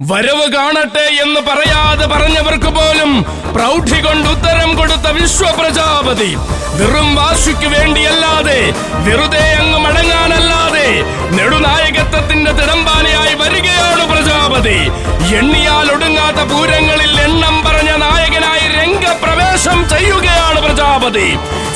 വരവ് കാണട്ടെ എന്ന് പറയാതെ പറഞ്ഞവർക്ക് പോലും പ്രൗഢി കൊണ്ട് ഉത്തരം കൊടുത്ത വിശ്വപ്രജാപതി വെറും വാശിക്ക് വേണ്ടിയല്ലാതെ വെറുതെ അങ്ങ് മടങ്ങാനല്ലാതെ നെടുനായകത്വത്തിന്റെ തിടമ്പാനയായി വരികയാണ് പ്രജാപതി. എണ്ണിയാൽ ഒടുങ്ങാത്ത പൂരങ്ങളിൽ എണ്ണം പറഞ്ഞ നായകനായി രംഗപ്രവേശം ചെയ്യുകയാണ് പ്രജാപതി.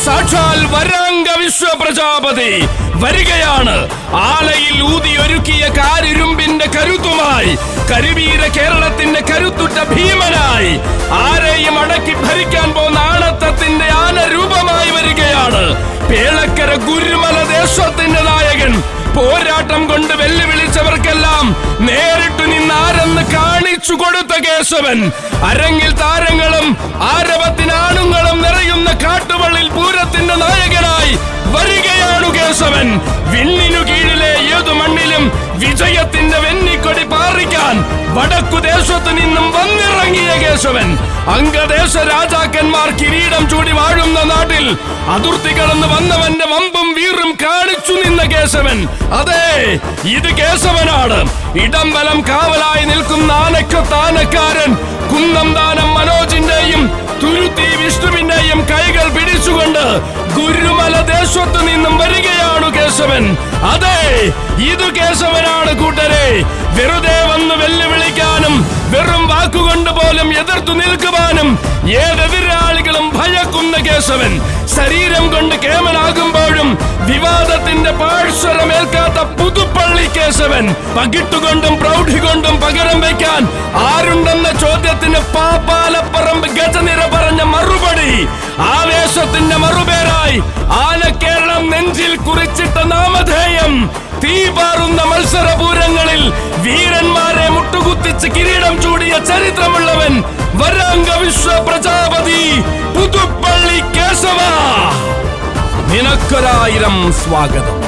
സാക്ഷാൽ വരാംഗ വിശ്വപ്രജാപതി. വരികയാണ്. ആലയിൽ ഊതിയൊരുക്കിയ കാരിരുമ്പിന്റെ കരുത്തുമായി കരുവീര കേരളത്തിന്റെ കരുത്തുറ്റ ഭീമനായി. ആരെയും അടക്കി ഭരിക്കാൻ പോകുന്ന ആണത്തത്തിന്റെ ആനരൂപമായി വരികയാണ്. പേളക്കര ഗുരുമല ദേശത്തിന്റെ നായകൻ. പോരാട്ടം കൊണ്ട് വെല്ലുവിളിച്ചവർക്കെല്ലാം നേരിട്ടു നിന്നാരെന്ന് കാണിച്ചു കൊടുത്ത കേശവൻ. അരങ്ങിൽ താരങ്ങളും ആരവത്തിനാണുങ്ങളും കേശവൻ വിണ്ണിനു കീഴിലെ ഏതു മണ്ണിലും വിജയത്തിന്റെ വെന്നിക്കൊടി പാറിക്കാൻ വടക്കു ദേശത്തു നിന്നും വന്നിറങ്ങിയ കേശവൻ. അംഗദേശ രാജാക്കന്മാർ കിരീടം ചൂടി വാഴുന്ന നാട്ടിൽ അതിർത്തി കടന്ന് വന്നവന്റെ വമ്പും വീറും കാണിച്ചു നിന്ന കേശവൻ. അതെ ഇത് കേശവനാണ്. ഇടംബലം കാവലായി നിൽക്കുന്ന ആനക്ക താനക്കാരൻ. കുന്നം ദാനം മനോജിന്റെയും തുരുത്തി വിഷ്ണുവിന്റെയും കൈകൾ പിടിച്ചുകൊണ്ട് ഗുരുമല അതെ ഇത് കേശവനാണ് കൂട്ടരെ. വെറുതെ വന്ന് വെല്ലുവിളിക്കാനും വെറും വാക്കുകൊണ്ട് പോലും എതിർത്തു നിൽക്കുവാനും ഏതെതിരാളികളും ഭയക്കുന്ന കേശവൻ. ശരീരം കൊണ്ട് കേമനാകുമ്പോഴും വിവാദത്തിന്റെ പാഴ്സ്വരമേൽക്കാത്ത പുതുപ്പള്ളി കേശവൻ. പകിട്ടുകൊണ്ടും പ്രൗഢി കൊണ്ടും പകരം വയ്ക്കാൻ ആരുണ്ടെന്ന ചോദ്യത്തിന് പാപ്പാലപ്പറമ്പ് ഗജനിര പറഞ്ഞ മറുപടി. ആവേശത്തിന്റെ മറുപേരായി തീ പാറുന്ന മത്സരപൂരങ്ങളിൽ വീരന്മാരെ മുട്ടുകുത്തിച്ച് കിരീടം ചൂടിയ ചരിത്രമുള്ളവൻ വരാംഗ വിശ്വ പ്രജാപതി പുതുപ്പള്ളി കേശവ. നിനക്കൊരായിരം സ്വാഗതം.